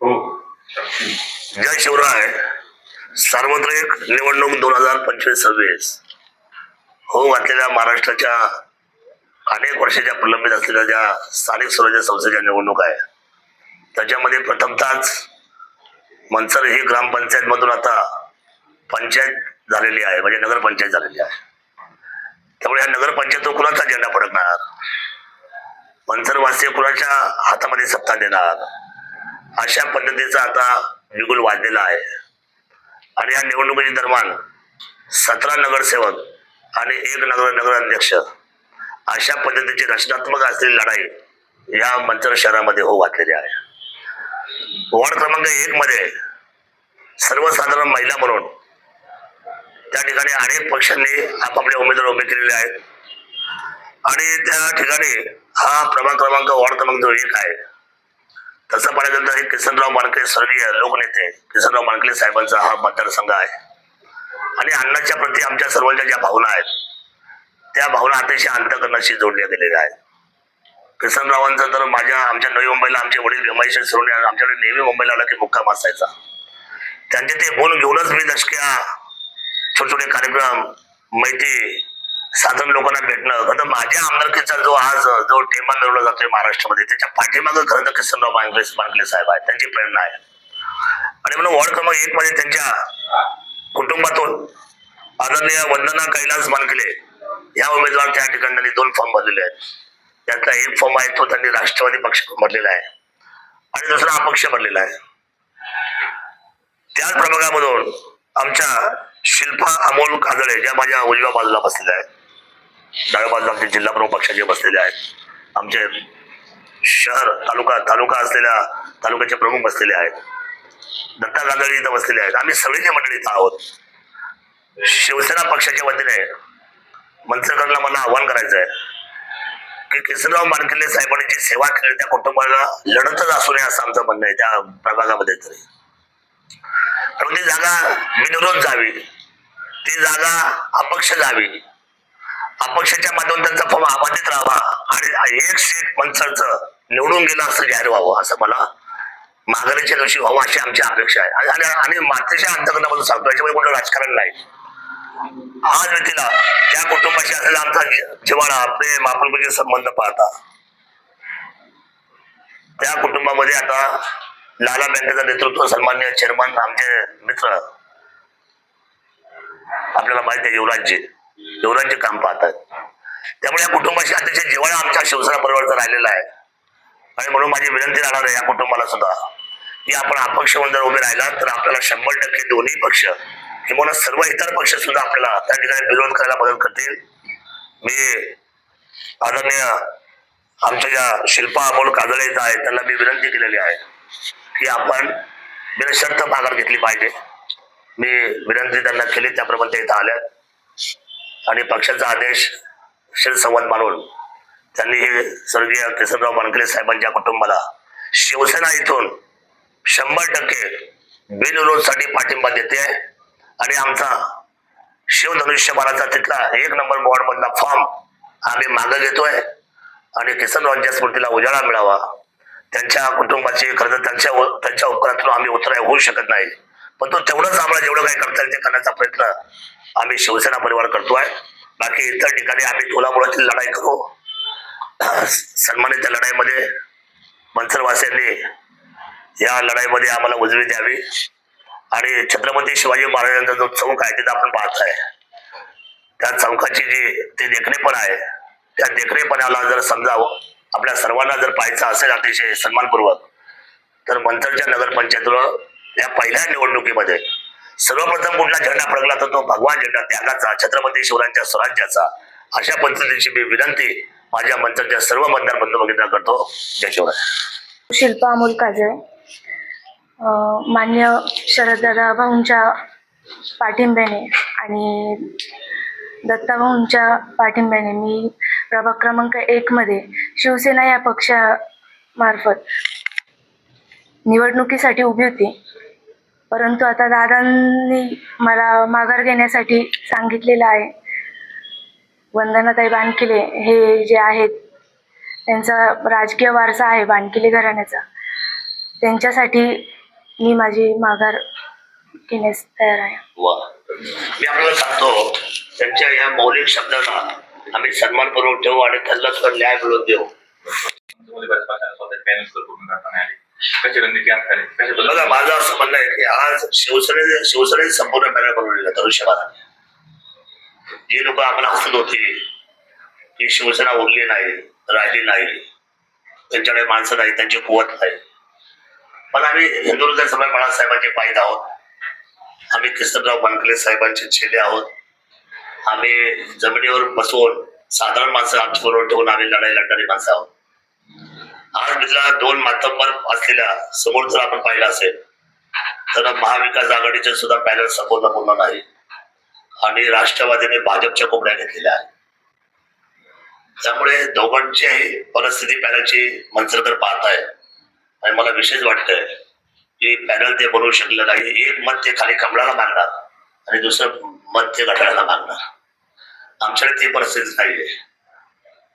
हो. जय शिवराय सार्वत्रिक निवडणूक दोन हजार पंचवीस सव्वीस. हो घातलेल्या महाराष्ट्राच्या अनेक वर्षाच्या प्रलंबित असलेल्या ज्या स्थानिक स्वराज्य संस्थेच्या निवडणूक आहे त्याच्यामध्ये प्रथमतःच मनसर ही ग्रामपंचायत मधून आता पंचायत झालेली आहे म्हणजे नगरपंचायत झालेली आहे. त्यामुळे या नगरपंचायतीवर कुणाचा झेंडा फडकणार? मनसरवासी कुणाच्या हातामध्ये सत्ता देणार? अशा पद्धतीचा आता बिगुल वाजलेला आहे. आणि या निवडणुकीच्या दरम्यान सतरा नगरसेवक आणि एक नगर नगराध्यक्ष अशा पद्धतीची रचनात्मक असलेली लढाई या मंचर शहरामध्ये हो घातलेली आहे. वॉर्ड क्रमांक एक मध्ये सर्वसाधारण महिला म्हणून त्या ठिकाणी अनेक पक्षांनी आपापले उमेदवार उभे केलेले आहेत. आणि त्या ठिकाणी हा प्रभाग क्रमांक वॉर्ड क्रमांक जो एक आहे तसं पाहिलं तर हे किसनराव मानकले स्वर्गीय लोकनेते किसनराव मानकले साहेबांचा हा मतदारसंघ आहे. आणि अण्णाच्या प्रती आमच्या सर्वांच्या ज्या भावना आहेत त्या भावना अतिशय अंतकरणाशी जोडल्या गेलेल्या आहेत. किसनरावांचं तर माझ्या आमच्या नवी मुंबईला आमचे वडील व्यमाईशी सुरवणे आमच्याकडे नेहमी मुंबईला आला की मुक्काम असायचा. त्यांचे ते गुण घेऊनच मी दशक्या छोटे छोटे कार्यक्रम मैत्री साधारण लोकांना भेटणं. खरं माझ्या आमदारकीचा जो आज जो ठेमा मिळवला जातोय महाराष्ट्रामध्ये त्याच्या पाठीमागं खरं तर किसनराव मानकले मानकले साहेब आहेत. त्यांची प्रेरणा आहे. आणि म्हणून वॉर्ड क्रमांक एक मध्ये त्यांच्या कुटुंबातून आदरणीय वंदना कैलास मानकले या उमेदवार त्या ठिकाणी त्यांनी दोन फॉर्म भरलेले आहेत. त्यातला एक फॉर्म आहे तो त्यांनी राष्ट्रवादी पक्ष भरलेला आहे. आणि दुसरा अपक्ष भरलेला आहे. त्याच प्रभागामधून आमच्या शिल्पा अमोल काजळे ज्या माझ्या उजव्या बाजूला बसलेल्या आहेत. डाव्या आमचे जिल्हा प्रमुख पक्षाचे बसलेले आहेत. आमचे शहर तालुका तालुका असलेल्या तालुक्याचे प्रमुख बसलेले आहेत. दत्ता गांधळी इथं बसलेले आहेत. आम्ही सगळीचे मंडळी इथं आहोत. शिवसेना पक्षाच्या वतीने मंत्रकरला मला आव्हान करायचं आहे की किसनराव मानकिल्ले साहेबांनी जी सेवा केली त्या कुटुंबाला लढतच असू नये असं आमचं म्हणणं आहे त्या प्रभागामध्ये तरी. कारण ती जागा बिनविरोध जावी ती जागा अपक्ष जावी अपक्षाच्या माध्यमातून त्यांचा फॉर्म अबाधित राहावा. आणि एक सीट पंचाचं निवडून गेलं असं जाहीर व्हावं असं मला माघारीच्या दिवशी व्हावं अशी आमची अपेक्षा आहे. आणि- आणि मातेच्या अंतकरणामधून सांगतो याच्यामध्ये कुठलं राजकारण नाही. आज व्यक्तीला त्या कुटुंबाशी असलेला आमचा जिवाळा प्रेम आपुलकीचे संबंध पाहता त्या कुटुंबामध्ये आता लाला बँकेचं नेतृत्व सन्मान्य चेअरमन आमचे मित्र आपल्याला माहिती आहे युवराजजी. युवराजचे काम पाहतात. त्यामुळे या कुटुंबाशी अतिशय जिव्हाळा आमच्या शिवसेना परिवाराचा राहिलेला आहे. आणि म्हणून माझी विनंती राहणार आहे या कुटुंबाला सुद्धा की आपण अपक्ष म्हणून जर उभे राहिला तर आपल्याला शंभर टक्के दोन्ही पक्ष किंवा सर्व इतर पक्ष सुद्धा आपल्याला त्या ठिकाणी विरोध करायला मदत करतील. मी आदरणीय आमच्या ज्या शिल्पा अमोल काजळे आहे आहेत त्यांना मी विनंती केलेली आहे की आपण बिनशर्त माघार घेतली पाहिजे. मी विनंती त्यांना केली त्याप्रमाणे ते इथं आल्या आणि पक्षाचा आदेश शिरसंवाद मानून त्यांनी हे स्वर्गीय किसनराव मानकले साहेबांच्या कुटुंबाला शिवसेना इथून शंभर टक्के बिनविरोधसाठी पाठिंबा देते आणि आमचा शिवधनुष्यबाणाचा तिथला एक नंबर वॉर्डमधला फॉर्म आम्ही मागे घेतोय आणि किसनरावांच्या स्मृतीला उजाळा मिळावा. त्यांच्या कुटुंबाची खरं त्यांच्या त्यांच्या उपकारातून आम्ही उतराय होऊ शकत नाही. पण तो तेवढंच आम्हाला जेवढं काही करता येईल ते करण्याचा प्रयत्न आम्ही शिवसेना परिवार करतोय. बाकी इतर ठिकाणी आम्ही कोल्हापुरातील लढाई करू. सन्मानित लढाईमध्ये मनसरवासियांनी या लढाईमध्ये आम्हाला उजवी द्यावी. आणि छत्रपती शिवाजी महाराजांचा जो चौक आहे तिथं आपण पाहताय. त्या चौकाची जी ते देखणेपण आहे. त्या देखणेपणाला जर समजावं आपल्या सर्वांना जर पाहायचं असेल अतिशय सन्मानपूर्वक तर मंथरच्या नगरपंचायतीवर या पहिल्या निवडणुकीमध्ये. सर्वप्रथम कुठला झेंडा फडकला तर तो भगवान झेंडा त्यागाचा छत्रपती शिवरायांच्या स्वराज्याचा. अशा पद्धतीची मी विनंती माझ्या मंथरच्या सर्व मतदार बंधू भगिनींना करतो. जय शिवराय. शिल्पा अमोल काजळे. मान्य शरददादा भाऊंच्या पाठिंब्याने आणि दत्ता भाऊंच्या पाठिंब्याने मी प्रभाग क्रमांक एकमध्ये शिवसेना या पक्षामार्फत निवडणुकीसाठी उभी होती. परंतु आता दादांनी मला माघार घेण्यासाठी सांगितलेलं आहे. वंदनाताई बानकिले हे जे आहेत त्यांचा राजकीय वारसा आहे बानकिले घराण्याचा. त्यांच्यासाठी मी माझी माघार घेण्यास तयार आहे. मी आपल्याला सांगतो त्यांच्या या मौलिक शब्दांना आम्ही सन्मानपूर्वक ठेवू आणि न्याय मिळवून देऊ. बघा माझं असं म्हणणं आहे की आज शिवसेने शिवसेनेचे संपूर्ण पॅनल बनवलेलं धनुष्यबाणाने जी लोक आम्हाला हसत होती की शिवसेना उरली नाही राहिली नाही. त्यांच्याकडे माणसं नाही त्यांची कुवत नाही. पण आम्ही हिंदू हृदय सभा बाळासाहेबांचे पायद आहोत. आम्ही किसनराव बनकले साहेबांचे छेले आहोत. आम्ही जमिनीवर बसवून साधारण माणसं आमच्याबरोबर ठेवून आम्ही लढाई लढणारी माणसं आहोत. आज दोन मातब्बर असलेल्या समोर जर आपण पाहिलं असेल तर महाविकास आघाडीचे सुद्धा पॅनल संपूर्ण पूर्ण नाही. आणि राष्ट्रवादीने भाजपच्या कोंबड्या घेतलेल्या आहेत त्यामुळे दोघांची परिस्थिती पॅनलची मंचरकर पाहत आहे आणि मला विशेष वाटतंय की पॅनल ते बनवू शकलं नाही. एक मत ते खाली कमळाला मागणार आणि दुसरं मत ते घड्याळाला मागणार. आमच्याकडे ती परिस्थिती नाहीये.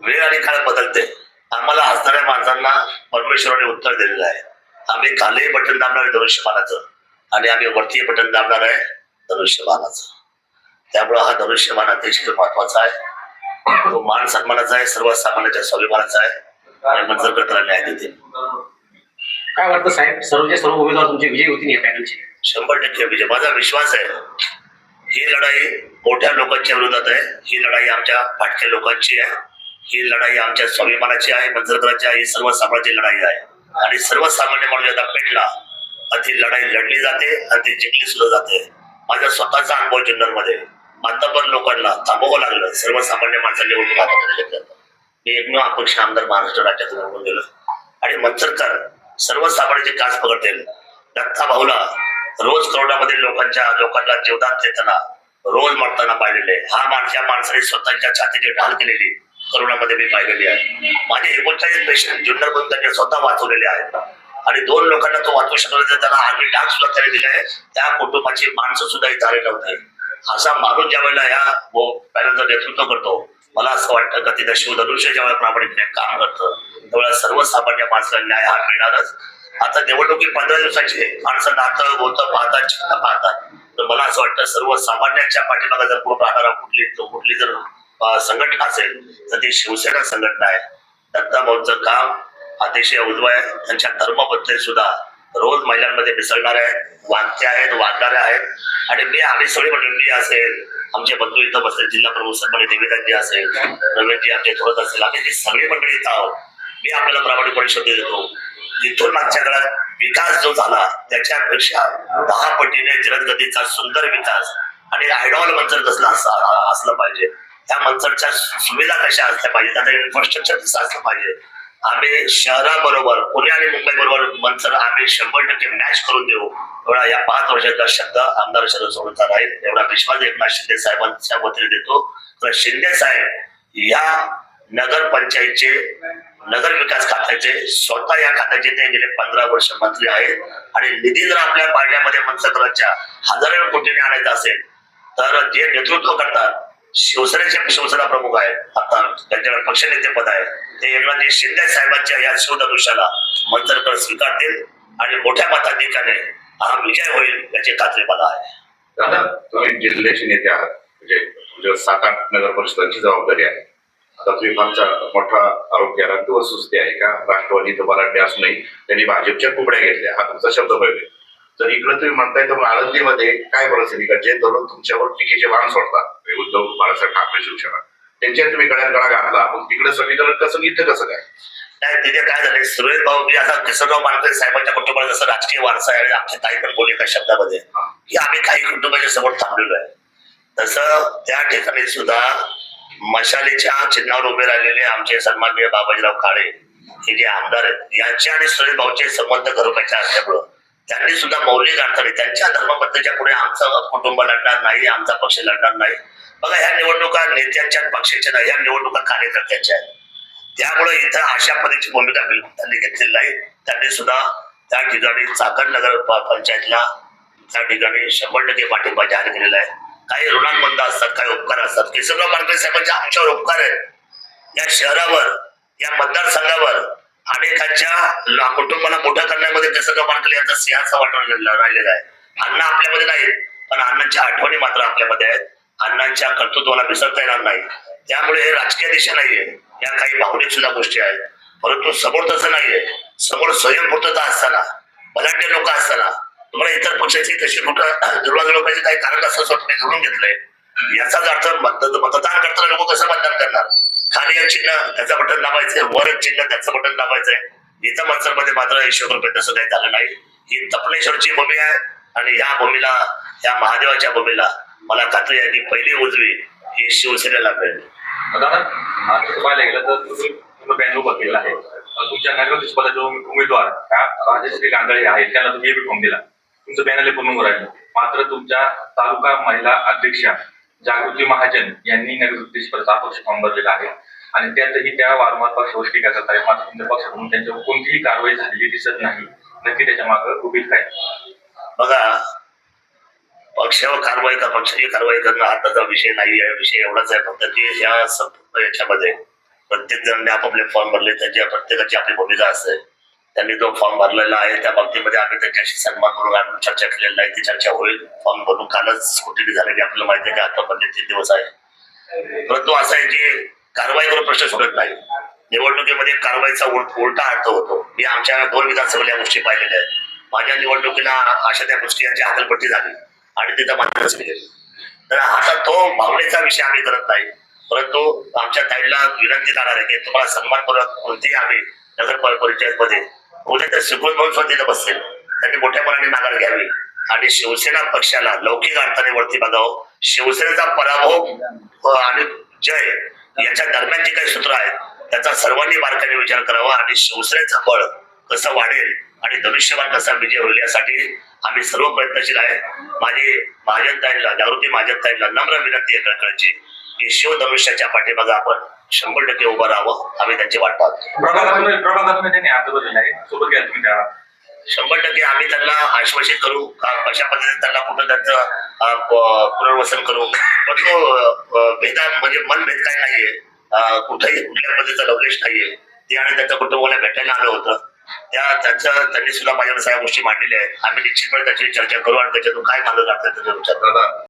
वेळ आणि काळ बदलते. आम्हाला हसणाऱ्या माणसांना परमेश्वराने उत्तर दिलेलं आहे. आम्ही खाली बटन दाबणार आहे धनुष्यबाणाचं आणि आम्ही वरती बटन दाबणार आहे धनुष्यबाणाचं त्यामुळं हा धनुष्यबाण अतिशय महत्त्वाचा आहे. तो मान सन्मानाचा आहे सर्वसामान्याच्या स्वाभिमानाचा आहे. आणि मंजर त्याला न्याय देतील. काय वाटतं साहेब? सर्वचे सर्व उमेदवार तुमचे विजयी होतील या पॅनलचे शंभर टक्के विजय. माझा विश्वास आहे ही लढाई मोठ्या लोकांच्या विरोधात आहे. ही लढाई आमच्या फाटक्या लोकांची आहे. ही लढाई आमच्या स्वाभिमानाची आहे मंजरकरांची आहे ही साम्राज्य लढाई आहे. आणि सर्वसामान्य माणूस आता पेटला आणि ती लढाई लढली जाते आणि ती जिंकली सुद्धा जाते. माझा स्वतःचा अनुभव जुन्नरमध्ये. मातबर लोकांना थांबवावं लागलं. सर्वसामान्य माणसांनी निवडणूक मी एकमेव अपक्ष आमदार महाराष्ट्र राज्यातून निवडून गेलो. आणि मंचरकर सर्वसामान्याची कास पकडतील. दत्ता भाऊला रोज करोडामध्ये लोकांच्या लोकांना जीवदान देताना रोज मरताना पाहिलेले. हा माणसा माणसाने स्वतःच्या छातीची ढाल केलेली. करोनामध्ये मी पाहिलेली आहे. माझे एकोणचाळीस पेशंट जुन्नर म्हणून त्यांनी स्वतः वाचवलेले आहेत. आणि दोन लोकांना तो वाचवू शकला तर त्याला आर्मी डाग सुद्धा त्याने दिला आहे त्या कुटुंबाची माणसं सुद्धा इथे आले नव्हते असा माणूस ज्या वेळेला या पॅनलचं नेतृत्व करतो मला असं वाटतं का तिथं शिवधनुष्य ज्या वेळेला प्रामाणिकपणे काम करतं त्यावेळेला सर्वसामान्य माणसाला न्याय हा मिळणारच. आता निवडणुकी पंधरा दिवसाची आहे. माणसं नातं होतं पाहतात चिन्ह पाहतात. तर मला असं वाटतं सर्वसामान्यांच्या पाठीमागे जर कोण राहणारा कुठली कुठली जर संघटना असेल तर ती शिवसेना संघटना आहे. दत्ता काम अतिशय उजवं आहे. त्यांच्या धर्मबद्दल सुद्धा रोज महिलांमध्ये मिसळणारे आहेत वागते आहेत वागणारे आहेत. आणि मी आम्ही सगळी म्हणजे मंडळी असेल आमचे बंधू इथं बसले जिल्हा प्रमुख सन्मानी देविदाजी असेल रवींद्रजी आमचे थोडत असेल आम्ही जी सगळी मंडळी इथं आहोत. मी आपल्याला प्रामाणिकपणे शब्द देतो? इथून मागच्या काळात विकास जो झाला त्याच्यापेक्षा दहा पटीने जलदगतीचा सुंदर विकास आणि आयडॉल मंचर कसला असला असलं पाहिजे. त्या मनसरच्या सुविधा कशा असल्या पाहिजे त्याचं इन्फ्रास्ट्रक्चर कसं असलं पाहिजे? आम्ही शहराबरोबर पुणे आणि मुंबई बरोबर मंचर आम्ही शंभर टक्के मॅच करून देऊ. एवढा या पाच वर्षाचा शब्द आमदार शरद सोडूचा राहील एवढा विश्वास एकनाथ शिंदे साहेबांच्या वतीने देतो. तर शिंदे साहेब या नगर पंचायतचे नगर विकास खात्याचे स्वतः या खात्याचे ते गेले पंधरा वर्ष मंत्री आहेत. आणि निधी जर आपल्या पार्ट्यामध्ये मंचकरांच्या हजारो कोटीने आणायचा असेल तर जे नेतृत्व करतात शिवसेनेचे शिवसेना प्रमुख आहेत. आता त्यांच्याकडे पक्षनेते पद आहे ते एकनाथजी शिंदे साहेबांच्या या शिवधनुष्याला मंचरकर स्वीकारतील आणि मोठ्या मताधिकाने हा विजय होईल याची खात्री मला आहे. दादा तुम्ही जिल्ह्याचे नेते आहात. म्हणजे तुमच्या सात आठ नगर परिषदांची जबाबदारी आहे. आता तुम्ही फारचा मोठा आरोग्य आला किंवा सुस्ती आहे का? राष्ट्रवादी तर बराटे असूनही त्यांनी भाजपच्या कुबड्या घेतल्या. हा तुमचा शब्द पाहिजे तर इकडे तुम्ही म्हणताय तर आळंदीमध्ये काय परिस्थिती? का जे तरुण तुमच्यावर टीकेचे बाण सोडतात उद्धव बाळासाहेब ठाकरे शिवसेना. त्यांच्या तुम्ही गळ्यात गळा घातला. मग तिकडे समीकरण कसं इथं कसं काय? नाही तिथे काय झाले? सुरेश भाऊ मी आता किसनराव मानकर साहेबांच्या कुटुंबाला जसं राजकीय वारसा आहे आणि आमच्या ताई पण बोलले एका शब्दामध्ये की आम्ही काही कुटुंबाच्या समोर थांबलेलो आहे. तसं त्या ठिकाणी सुद्धा मशालीच्या चिन्हावर उभे राहिलेले आमचे सन्माननीय बाबाजीराव काळे हे जे आमदार आहेत यांचे आणि सुरेश भाऊचे संबंध घरोबाच्या असल्यामुळं त्यांनी सुद्धा मौलिक अर्थाने त्यांच्या धर्मबद्धच्या पुढे आमचं कुटुंब लढणार नाही आमचा पक्ष लढणार नाही. बघा ह्या निवडणुका नेत्यांच्या पक्षाच्या नाही ह्या निवडणुका कार्यकर्त्यांच्या आहेत. त्यामुळे इथं अशा पद्धतीची भूमिका बिलकुल त्यांनी घेतलेली नाही. त्यांनी सुद्धा त्या ठिकाणी चाकण नगर पंचायतला त्या ठिकाणी शंभर टक्के पाठिंबा जाहीर केलेला आहे. काही ऋणांबंद असतात काही उपकार असतात. केसरराव मानकर साहेबांचे आमच्यावर उपकार आहेत. या शहरावर या मतदारसंघावर अनेकांच्या ला- कुटुंबाला मोठं करण्यामध्ये जसं पाटील यांचा सिंहाचा वाटून राहिलेला आहे. अण्णा आपल्यामध्ये नाही पण अण्णांच्या आठवणी मात्र आपल्यामध्ये आहेत. अण्णांच्या कर्तृत्वाला विसरता येणार नाही. त्यामुळे हे राजकीय दिशा नाहीये. या काही भावनिक सुद्धा गोष्टी आहेत. परंतु समोर तसं नाहीये. समोर स्वयंपूर्तता असताना बलाढ्य लोक असताना तुम्हाला इतर पक्षाची तशी कुठं जुळवाजुळव पाहिजे काही कारण असं स्वतः घडून घेतलंय. याचाच अर्थ मतदान करताना लोक कसं मतदान करणार? खाली एक चिन्ह त्याचं बटन दाबायचंय. वर एक चिन्ह त्याचं बटन दाबायचंय. इथं मनसरमध्ये मात्र ईश्वर रुपये तसं काही झालं नाही. ही तपनेश्वरची भूमी आहे आणि ह्या भूमीला या महादेवाच्या भूमीला मला खात्री आहे की पहिली उजवी ही शिवसेनेला मिळेल. दादा पाहायला गेलं तर तुम्ही पूर्ण बॅन उभा केलेला आहे तुमच्या नगराध्यक्ष पदाचे उमेदवार ह्या राजश्री कांदळे आहेत त्यांना तुम्ही फॉर्म दिला. तुमचं बॅनर पूर्ण उभं राहिलं. मात्र तुमच्या तालुका महिला अध्यक्षा जागृती महाजन यांनी नगराध्यक्ष अपक्ष फॉर्म भरलेला आहे आणि त्यातही त्या वारंवार पक्ष गोष्टी करत आहेत मात्र तुमच्या पक्षाकडून त्यांच्यावर कोणतीही कारवाई झालेली दिसत नाही. नक्की त्याच्यामागे उभीत काय? बघा पक्षावर कारवाई का पक्षाची कारवाई करणं हा त्याचा विषय नाही आहे. विषय एवढाच आहे. फक्त की या संपूर्ण याच्यामध्ये प्रत्येक जणांनी आपापले फॉर्म भरले. त्याच्या प्रत्येकाची आपली भूमिका असते. त्यांनी जो फॉर्म भरलेला आहे त्या बाबतीमध्ये आम्ही त्यांच्याशी सन्मान करून आम्ही चर्चा केलेली आहे. ती चर्चा होईल. फॉर्म भरून कालच स्कुटी झालेली आपल्याला माहिती आहे की आता तीन दिवस आहे. परंतु असं आहे की कारवाई करून प्रश्न सुटत नाही. निवडणुकीमध्ये कारवाईचा उल- उलटा अर्थ होतो. मी आमच्या दोन विधानसभेला या गोष्टी पाहिलेल्या आहेत. माझ्या निवडणुकीला अशा त्या गोष्टी यांची हातलपट्टी झाली आणि तिथं मान्यच मिळेल. तर आता तो भावनेचा विषय आम्ही करत नाही. परंतु आमच्या ताईला विनंती करणार आहे की तुम्हाला सन्मानपूर्वक कोणतीही आम्ही नगर परिषदेमध्ये उद्या तर शिकून म्हणून स्वतः बसतील त्यांनी मोठ्या मनाने माघार घ्यावी. आणि शिवसेना पक्षाला लौकिक अर्थाने वरती बघावं. शिवसेनेचा पराभव आणि जय याच्या दरम्यान जे काही सूत्र आहेत त्याचा सर्वांनी बारकाने विचार करावा आणि शिवसेनेचं बळ कसं वाढेल आणि धनुष्यबाण कसा विजय होईल यासाठी आम्ही सर्व प्रयत्नशील आहे. माझी महाजनताईला जागृती महाजनताईला नम्र विनंती आहे कळकळची. की शिवधनुष्याच्या पाठीमागं आपण शंभर टक्के उभं राहावं आम्ही त्यांची वाट पाहतो. तुम्ही त्या शंभर टक्के आम्ही त्यांना आश्वासित करू. कशा पद्धतीने त्यांना कुठं त्यांचं पुनर्वसन करू. पण तो भेदा म्हणजे मनभेद काय नाहीये. कुठेही कुठल्या पद्धतीचा लवलेश नाहीये. ते आणि त्यांच्या कुटुंबाला भेटायला आलं होतं. त्या त्यांचं त्यांनी सुद्धा माझ्याकडे सगळ्या गोष्टी मांडलेल्या आहेत. आम्ही निश्चितपणे त्याची चर्चा करू आणि त्याच्यातून काय मार्ग काढता त्याचा विचार.